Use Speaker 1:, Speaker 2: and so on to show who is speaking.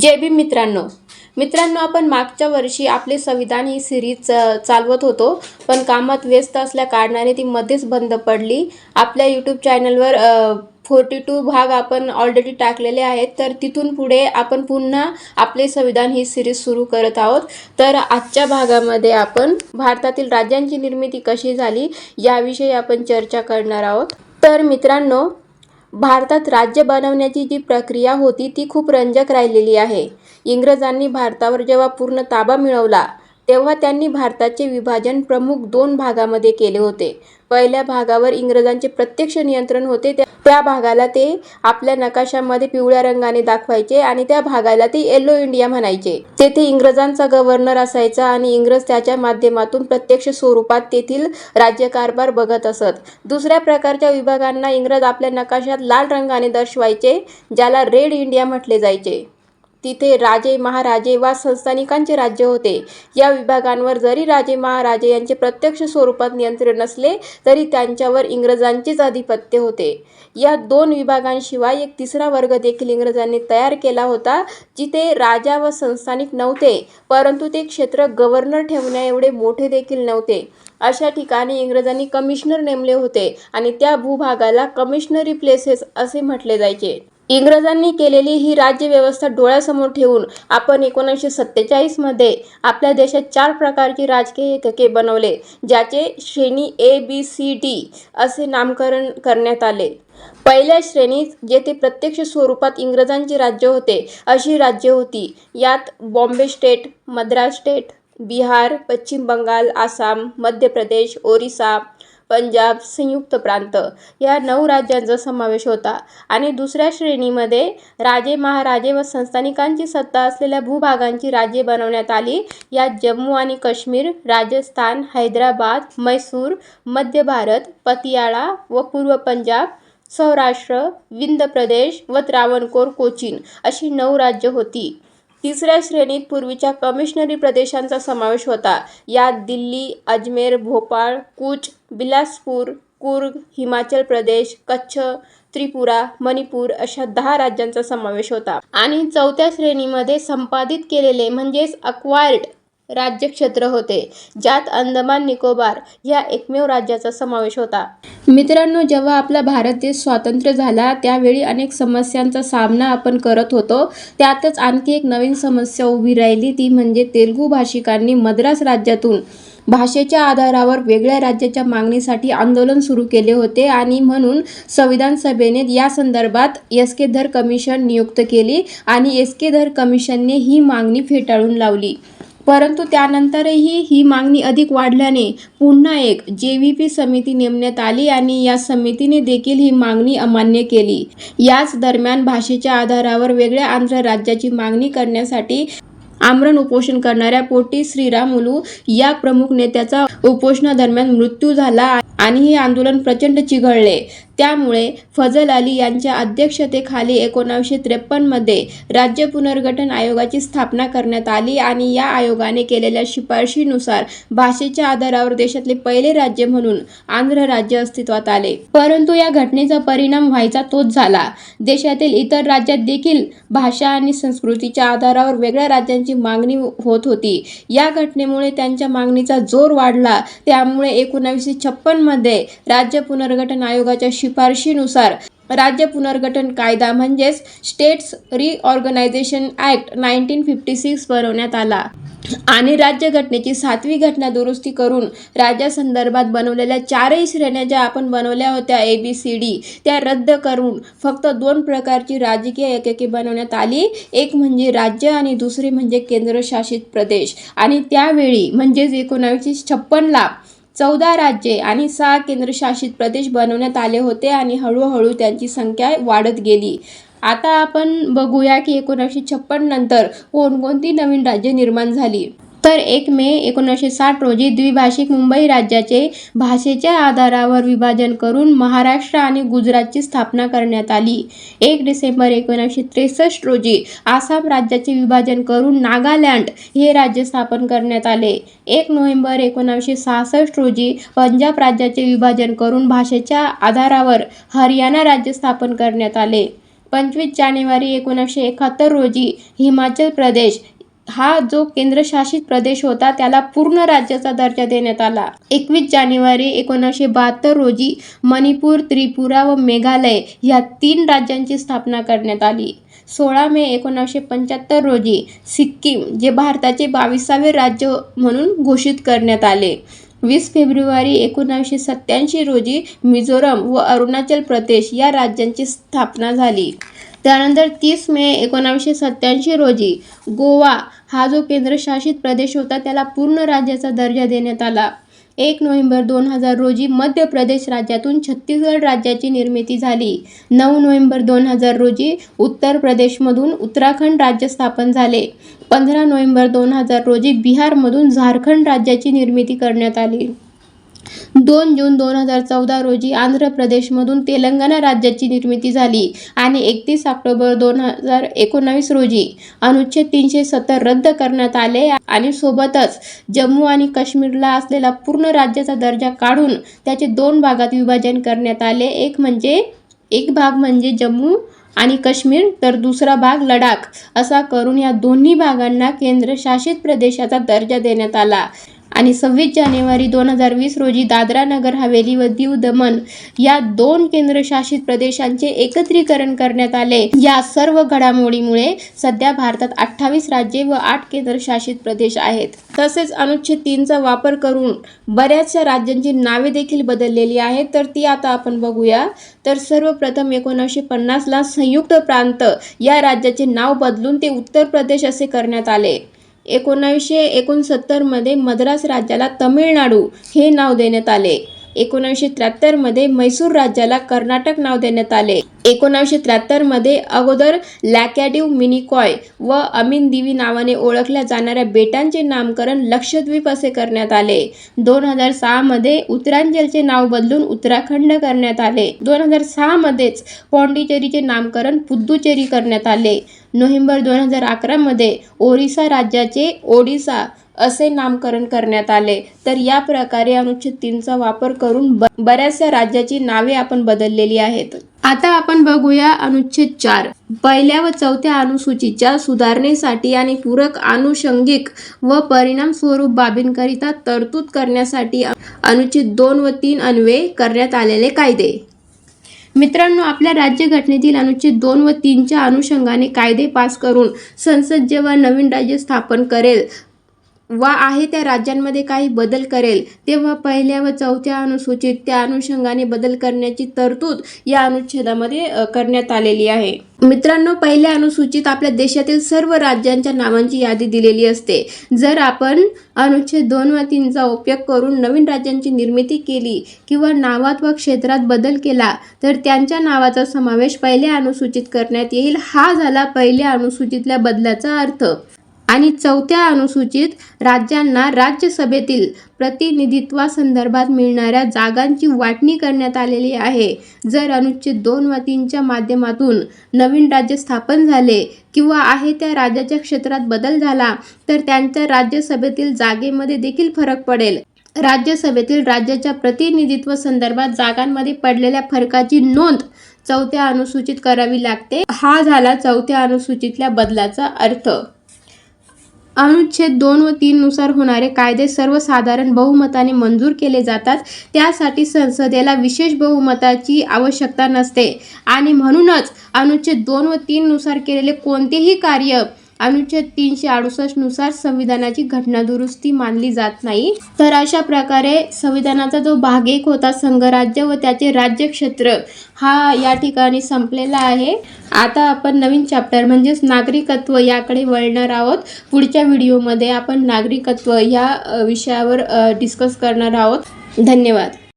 Speaker 1: जय भीम मित्रांनो. मित्रांनो आपण मागच्या वर्षी आपले संविधान ही सिरीज चालवत होतो पण कामात व्यस्त असल्या कारणाने ती मध्येच बंद पडली. आपल्या यूट्यूब चॅनलवर फोर्टी टू भाग आपण ऑलरेडी टाकलेले आहेत तर तिथून पुढे आपण पुन्हा आपले संविधान ही सिरीज सुरू करत आहोत. तर आजच्या भागामध्ये आपण भारतातील राज्यांची निर्मिती कशी झाली याविषयी आपण चर्चा करणार आहोत. तर मित्रांनो भारतात राज्य बनवण्याची जी प्रक्रिया होती ती खूप रंजक राहिलेली आहे. इंग्रजांनी भारतावर जेव्हा पूर्ण ताबा मिळवला तेव्हा त्यांनी भारताचे विभाजन प्रमुख दोन भागामध्ये केले होते. पहिल्या भागावर इंग्रजांचे प्रत्यक्ष नियंत्रण होते त्या- भागाला ते आपल्या नकाशामध्ये पिवळ्या रंगाने दाखवायचे आणि त्या भागाला ते येलो इंडिया म्हणायचे. तेथे इंग्रजांचा गव्हर्नर असायचा आणि इंग्रज त्याच्या माध्यमातून प्रत्यक्ष स्वरूपात तेथील राज्यकारभार बघत असत. दुसऱ्या प्रकारच्या विभागांना इंग्रज आपल्या नकाशात लाल रंगाने दर्शवायचे ज्याला रेड इंडिया म्हटले जायचे. तिथे राजे महाराजे वा संस्थानिकांचे राज्य होते. या विभागांवर जरी राजे महाराजे यांचे प्रत्यक्ष स्वरूपात नियंत्रण नसले तरी त्यांच्यावर इंग्रजांचेच आधिपत्य होते. या दोन विभागांशिवाय एक तिसरा वर्ग देखील इंग्रजांनी तयार केला होता जिथे राजा व संस्थानिक नव्हते परंतु ते क्षेत्र गव्हर्नर ठेवण्या एवढे मोठे देखील नव्हते. अशा ठिकाणी इंग्रजांनी कमिशनर नेमले होते आणि त्या भूभागाला कमिशनरी प्लेसेस असे म्हटले जायचे. इंग्रजांनी केलेली ही राज्यव्यवस्था डोळ्यासमोर ठेवून आपण एकोणीसशे सत्तेचाळीसमध्ये आपल्या देशात चार प्रकारची राजकीय एकके बनवले ज्याचे श्रेणी ए बी सी डी असे नामकरण करण्यात आले. पहिल्या श्रेणीत जेथे प्रत्यक्ष स्वरूपात इंग्रजांचे राज्य होते अशी राज्ये होती. यात बॉम्बे स्टेट मद्रास स्टेट बिहार पश्चिम बंगाल आसाम मध्य प्रदेश ओरिसा पंजाब संयुक्त प्रांत या नऊ राज्यांचा समावेश होता. आणि दुसऱ्या श्रेणीमध्ये राजे महाराजे व संस्थानिकांची सत्ता असलेल्या भूभागांची राज्ये बनवण्यात आली. यात जम्मू आणि काश्मीर राजस्थान हैदराबाद मैसूर मध्य भारत पतियाळा व पूर्व पंजाब सौराष्ट्र विंध्य प्रदेश व त्रावणकोर कोचीन अशी नऊ राज्य होती. तिसऱ्या श्रेणीत पूर्वीच्या कमिशनरी प्रदेशांचा समावेश होता. यात दिल्ली अजमेर भोपाळ कूच बिलासपूर कुर्ग हिमाचल प्रदेश कच्छ त्रिपुरा मणिपूर अशा दहा राज्यांचा समावेश होता. आणि चौथ्या श्रेणीमध्ये संपादित केलेले म्हणजेच अक्वायर्ड राज्यक्षेत्र होते ज्यात अंदमान निकोबार या एकमेव राज्याचा समावेश होता. मित्रांनो जेव्हा आपला भारत देश स्वातंत्र्य झाला त्यावेळी अनेक समस्यांचा सामना आपण करत होतो. त्यातच आणखी एक नवीन समस्या उभी राहिली ती म्हणजे तेलुगू भाषिकांनी मद्रास राज्यातून भाषेच्या आधारावर वेगळ्या राज्याच्या मागणीसाठी आंदोलन सुरू केले होते आणि म्हणून संविधान सभेने या संदर्भात एस के धर कमिशन नियुक्त केली आणि एस के धर कमिशनने ही मागणी फेटाळून लावली. परंतु त्यानंतरही ही मागणी अधिक वाढल्याने पुन्हा एक जे व्ही पी समिती नेमण्यात आली आणि या समितीने देखील ही मागणी अमान्य केली. याच दरम्यान भाषेच्या आधारावर वेगळ्या आंध्र राज्याची मागणी करण्यासाठी आमरण उपोषण करणाऱ्या पोटी श्रीरामुलू या प्रमुख नेत्याचा उपोषणादरम्यान मृत्यू झाला आणि हे आंदोलन प्रचंड चिघळले. त्यामुळे फजल अली यांच्या अध्यक्षतेखाली एकोणावीसशे त्रेपन्नमध्ये राज्य पुनर्गठन आयोगाची स्थापना करण्यात आली आणि या आयोगाने केलेल्या शिफारशीनुसार भाषेच्या आधारावर देशातले पहिले राज्य म्हणून आंध्र राज्य अस्तित्वात आले. परंतु या घटनेचा परिणाम व्हायचा तोच झाला. देशातील इतर राज्यात देखील भाषा आणि संस्कृतीच्या आधारावर वेगळ्या राज्यांची मागणी होत होती. या घटनेमुळे त्यांच्या मागणीचा जोर वाढला. त्यामुळे एकोणावीसशे छप्पनमध्ये राज्य पुनर्गठन आयोगाच्या शिफारशीनुसार राज्य पुनर्गठन कायदा म्हणजेच states reorganisation act nineteen fifty six बनवण्यात आला. आणि राज्यघटनेची सातवी घटना दुरुस्ती करून राज्यासंदर्भात बनवलेल्या चारही श्रेण्या ज्या आपण बनवल्या होत्या ए बी सी डी त्या रद्द करून फक्त दोन प्रकारची राजकीय एकके बनवण्यात आली. एक म्हणजे राज्य आणि दुसरी म्हणजे केंद्रशासित प्रदेश. आणि त्यावेळी म्हणजेच एकोणावीसशे छप्पनला चौदा राज्ये आणि सहा केंद्रशासित प्रदेश बनवण्यात आले होते आणि हळूहळू त्यांची संख्या वाढत गेली. आता आपण बघूया की एकोणीसशे छप्पन नंतर कोणकोणती नवीन राज्ये निर्माण झाली? तर एक मे एकोणीसशे साठ रोजी द्विभाषिक मुंबई राज्याचे भाषेच्या आधारावर विभाजन करून महाराष्ट्र आणि गुजरातची स्थापना करण्यात आली. एक डिसेंबर एकोणीसशे त्रेसष्ट रोजी आसाम राज्याचे विभाजन करून नागालँड हे राज्य स्थापन करण्यात आले. एक नोव्हेंबर एकोणीसशे सहासष्ट रोजी पंजाब राज्याचे विभाजन करून भाषेच्या आधारावर हरियाणा राज्य स्थापन करण्यात आले. पंचवीस जानेवारी एकोणीसशे एकाहत्तर रोजी हिमाचल प्रदेश हा जो केंद्रशासित प्रदेश होता त्याला पूर्ण राज्याचा दर्जा देण्यात आला. एकवीस जानेवारी एकोणीसशे बहात्तर रोजी मणिपूर त्रिपुरा व मेघालय या तीन राज्यांची स्थापना करण्यात आली. सोळा मे एकोणीसशे पंच्याहत्तर रोजी सिक्कीम जे भारताचे बावीसावे राज्य म्हणून घोषित करण्यात आले. वीस फेब्रुवारी एकोणीसशे सत्याऐंशी रोजी मिझोरम व अरुणाचल प्रदेश या राज्यांची स्थापना झाली. त्यानंतर तीस मे एकोणावीसशे सत्याऐंशी रोजी गोवा हा जो केंद्रशासित प्रदेश होता त्याला पूर्ण राज्याचा दर्जा देण्यात आला. एक नोव्हेंबर दोन हजार रोजी मध्य प्रदेश राज्यातून छत्तीसगड राज्याची निर्मिती झाली. नऊ नोव्हेंबर दोन हजार रोजी उत्तर प्रदेशमधून उत्तराखंड राज्य स्थापन झाले. पंधरा नोव्हेंबर दोन हजार रोजी बिहारमधून झारखंड राज्याची निर्मिती करण्यात आली. दोन जून दोन हजार चौदा रोजी आंध्र प्रदेशमधून तेलंगणा राज्याची निर्मिती झाली आणि एकतीस ऑक्टोबर दोन हजार एकोणावीस रोजी अनुच्छेद तीनशे सत्तर रद्द करण्यात आले आणि सोबतच जम्मू आणि काश्मीरला असलेला पूर्ण राज्याचा दर्जा काढून त्याचे दोन भागात विभाजन करण्यात आले. एक म्हणजे एक भाग म्हणजे जम्मू आणि काश्मीर तर दुसरा भाग लडाख. असा करून या दोन्ही भागांना केंद्रशासित प्रदेशाचा दर्जा देण्यात आला. आणि सव्वीस जानेवारी दोन हजार वीस रोजी दादरा नगर हवेली व दीव दमन या दोन केंद्रशासित प्रदेशांचे एकत्रीकरण करण्यात आले. या सर्व घडामोडीमुळे सध्या भारतात अठ्ठावीस राज्ये व आठ केंद्रशासित प्रदेश आहेत. तसेच अनुच्छेद तीनचा वापर करून बऱ्याचशा राज्यांची नावे देखील बदललेली आहेत. तर ती आता आपण बघूया. तर सर्वप्रथम एकोणीसशे पन्नासला संयुक्त प्रांत या राज्याचे नाव बदलून ते उत्तर प्रदेश असे करण्यात आले. एकोणावीसशे एकोणसत्तरमध्ये मद्रास राज्याला तमिळनाडू हे नाव देण्यात आले. एकोणावीसशे त्र्याहत्तरमध्ये म्हैसूर राज्याला कर्नाटक नाव देण्यात आले. एकोणावीसशे त्र्याहत्तरमध्ये अगोदर लॅकॅडिव मिनिकॉय व अमीन दिवी नावाने ओळखल्या जाणाऱ्या बेटांचे नामकरण लक्षद्वीप असे करण्यात आले. दोन हजार सहामध्ये उत्तरांचलचे नाव बदलून उत्तराखंड करण्यात आले. दोन हजार सहामध्येच पॉंडिचेरीचे नामकरण पुद्दुचेरी करण्यात आले. नोव्हेंबर दोन हजार अकरामध्ये ओरिसा राज्याचे ओडिसा असे नामकरण करण्यात आले. तर या प्रकारे अनुच्छेद तीनचा वापर करून ब बऱ्याचशा राज्याची नावे आपण बदललेली आहेत. आता आपण बघूया अनुच्छेद चार. पहिल्या व चौथ्या अनुसूचीच्या सुधारणेसाठी आणि पूरक आनुषंगिक व परिणाम स्वरूप बाबींकरिता तरतूद करण्यासाठी अनुच्छेद दोन व तीन अन्वये करण्यात आलेले कायदे. मित्रांनो आपल्या राज्यघटनेतील अनुच्छेद दोन व तीनच्या अनुषंगाने कायदे पास करून संसद जेव्हा नवीन राज्य स्थापन करेल वा आहे त्या राज्यांमध्ये काही बदल करेल तेव्हा पहिल्या व चौथ्या अनुसूचित त्या अनुषंगाने बदल करण्याची तरतूद या अनुच्छेदामध्ये करण्यात आलेली आहे. मित्रांनो पहिल्या अनुसूचित आपल्या देशातील सर्व राज्यांच्या नावांची यादी दिलेली असते. जर आपण अनुच्छेद दोन व तीनचा उपयोग करून नवीन राज्यांची निर्मिती केली किंवा नावात व क्षेत्रात बदल केला तर त्यांच्या नावाचा समावेश पहिल्या अनुसूचित करण्यात येईल. हा झाला पहिल्या अनुसूचितल्या बदलाचा अर्थ. आणि चौथ्या अनुसूचित राज्यांना राज्यसभेतील प्रतिनिधित्वासंदर्भात मिळणाऱ्या जागांची वाटणी करण्यात आलेली आहे. जर अनुच्छेद दोन व तीनच्या माध्यमातून नवीन राज्य स्थापन झाले किंवा आहे त्या राज्याच्या क्षेत्रात बदल झाला तर त्यांच्या राज्यसभेतील जागेमध्ये देखील फरक पडेल. राज्यसभेतील राज्याच्या प्रतिनिधित्व संदर्भात जागांमध्ये पडलेल्या फरकाची नोंद चौथ्या अनुसूचित करावी लागते. हा झाला चौथ्या अनुसूचितल्या बदलाचा अर्थ. अनुच्छेद दोन व तीन नुसार होणारे कायदे सर्वसाधारण बहुमताने मंजूर केले जातात. त्यासाठी संसदेला विशेष बहुमताची आवश्यकता नसते. आणि म्हणूनच अनुच्छेद दोन व तीन नुसार केलेले कोणतेही कार्य अनुच्छेद तीनशे अडुसष्टनुसार संविधानाची घटनादुरुस्ती मानली जात नाही. तर अशा प्रकारे संविधानाचा जो भाग एक होता संघराज्य व त्याचे राज्यक्षेत्र हा या ठिकाणी संपलेला आहे. आता आपण नवीन चॅप्टर म्हणजेच नागरिकत्व याकडे वळणार आहोत. पुढच्या व्हिडिओमध्ये आपण नागरिकत्व या विषयावर डिस्कस करणार आहोत. धन्यवाद.